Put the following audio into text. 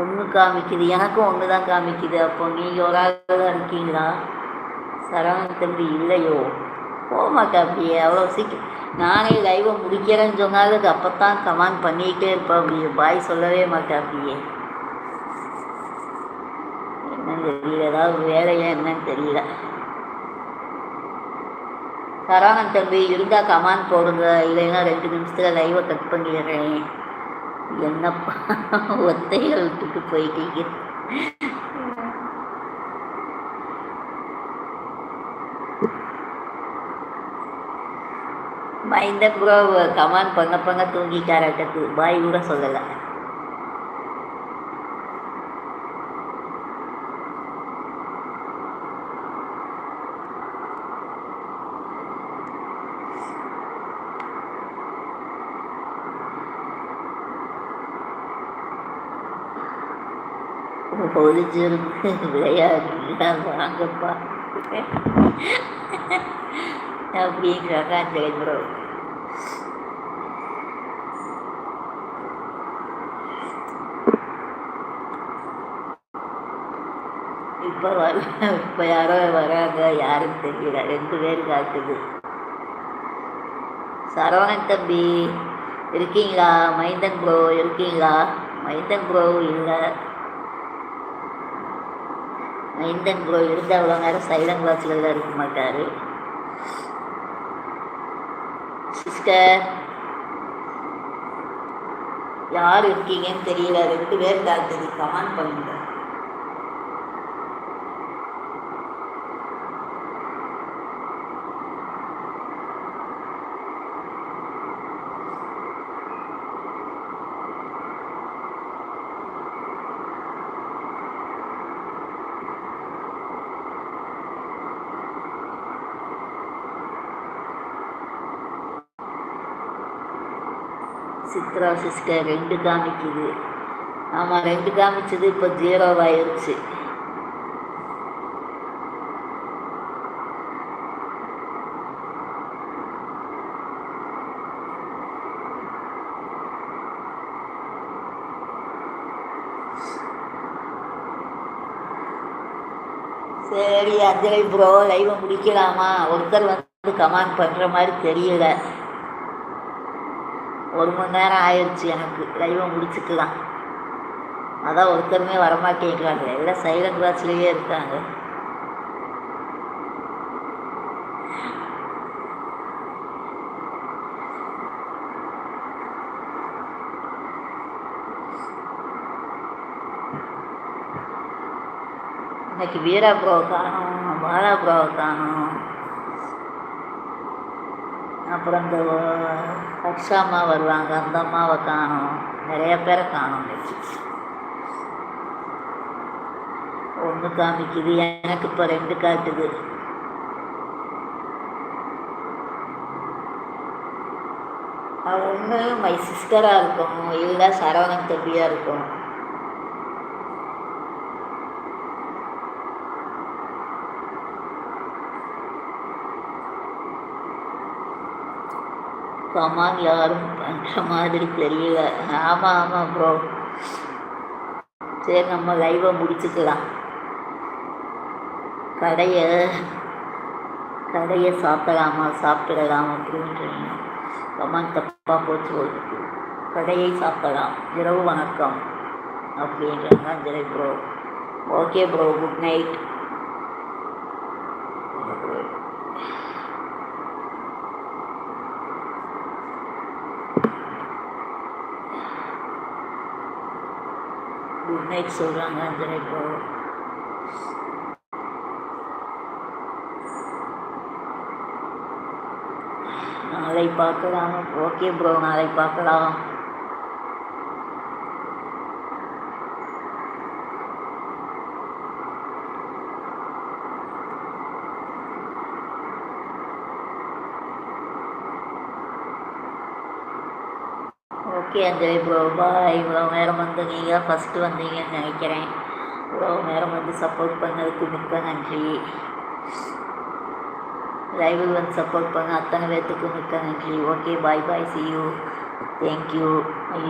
ஒன்று காமிக்குது எனக்கும் ஒன்று தான் காமிக்குது. அப்போ நீங்கள் ஒரு ஆள் தான் இருக்கீங்களா? சரவணன் தம்பி இல்லையோ? போமாக்கா அப்படியே அவ்வளோ சீக்கிரம். நானே லைவை முடிக்கிறேன்னு சொன்னாலும் அது அப்போ தான் கமெண்ட் பண்ணிக்கிட்டே இருப்பேன் அப்படியே பாய் சொல்லவே மாட்டேன் அப்படியே என்னன்னு தெரியல. ஏதாவது வேலையா என்னன்னு தெரியல. சரவணன் தம்பி இருந்தால் கமெண்ட் போடுங்க. இல்லைன்னா ரெண்டு நிமிஷத்தில் லைவை கட் பண்ணிடுறேன். என்னப்பா ஒத்தைகள் விட்டுட்டு போயிட்டீங்க. மைந்த ப்ரோ கமான் பண்ண பண்ண தூங்கிட்டாரட்டக்கு பாய் கூட சொல்லலை. ஒளிஞ்சிருந்து விளையாடுறீங்களா வாங்கப்பா. அப்படிங்கிறாங்க அந்த ப்ரோ இப்போ வர இப்போ யாரோ வராங்க யாருன்னு தெரியல. ரெண்டு பேர் காட்டுது. சரவணன் தம்பி இருக்கீங்களா? மைந்தன் ப்ரோ இருக்கீங்களா? மைந்தன் ப்ரோ இல்லை. மைந்தன் ப்ரோ இருந்தால் அவ்வளோ நேரம் சைலண்ட் கிளாஸில் தான் இருக்க மாட்டார். சிஸ்டர் யார் இருக்கீங்கன்னு தெரியல. ரெண்டு பேர் டாக்டர் கமெண்ட் பண்ணுங்க. சித்ரா சிஸ்டர் ரெண்டு காமிக்குது. ஆமாம் ரெண்டு காமிச்சது இப்போ ஜீரோவாயிருச்சு. சரி அஞ்சலி ப்ரோ லைவை முடிக்கலாமா? ஒருத்தர் வந்து கமெண்ட் பண்ணுற மாதிரி தெரியல. ஒரு மணி நேரம் ஆயிடுச்சு எனக்கு. லைவை முடிச்சுக்கலாம் அதான் ஒருத்தருமே வரமாட்டேங்கிறாங்க எல்லாம் சைலண்ட் வாட்ச்லேயே இருக்காங்க. இன்னைக்கு வீரா ப்ரோ காணும் பாலா ப்ரோ காணும். அப்புறம் இந்த ரக்ஷா அம்மா வருவாங்க அந்த அம்மாவை காணும். நிறைய பேரை காணும். ஒன்று காமிக்குது எனக்கு இப்போ ரெண்டு காட்டுது. அது ஒன்று மை சிஸ்டராக இருக்கும். இல்லை சரவணன் தம்பியாக இருக்கும். கமான் யாரும் பண்ணுற மாதிரி தெரியல. ஆமாம் ஆமாம் ப்ரோ சரி நம்ம லைவை முடிச்சுக்கலாம். கடையை கடையை சாப்பிடலாமா சாப்பிடலாம் அப்படின்றீங்க. கமான் தப்பாக போச்சு ஒரு கடையை சாப்பிடலாம். இரவு வணக்கம். அப்படின்றாங்க Anjali bro okay bro good night good night சொல்கிறாங்க அஞ்சலி இப்போ நாளை பார்க்கலாம். ஓகே ப்ரோ நாளை பார்க்கலாம். ஓகே அஞ்சலி ப்ரோ பாய் இவ்வளோ நேரம் வந்து நீங்கள் ஃபஸ்ட்டு வந்தீங்கன்னு நினைக்கிறேன். இவ்வளோ நேரம் வந்து சப்போர்ட் பண்ணதுக்கு மிக்க நன்றி. லைவில் வந்து சப்போர்ட் பண்ண அத்தனை பேர்த்துக்கு மிக்க நன்றி. Okay bye bye see you thank you I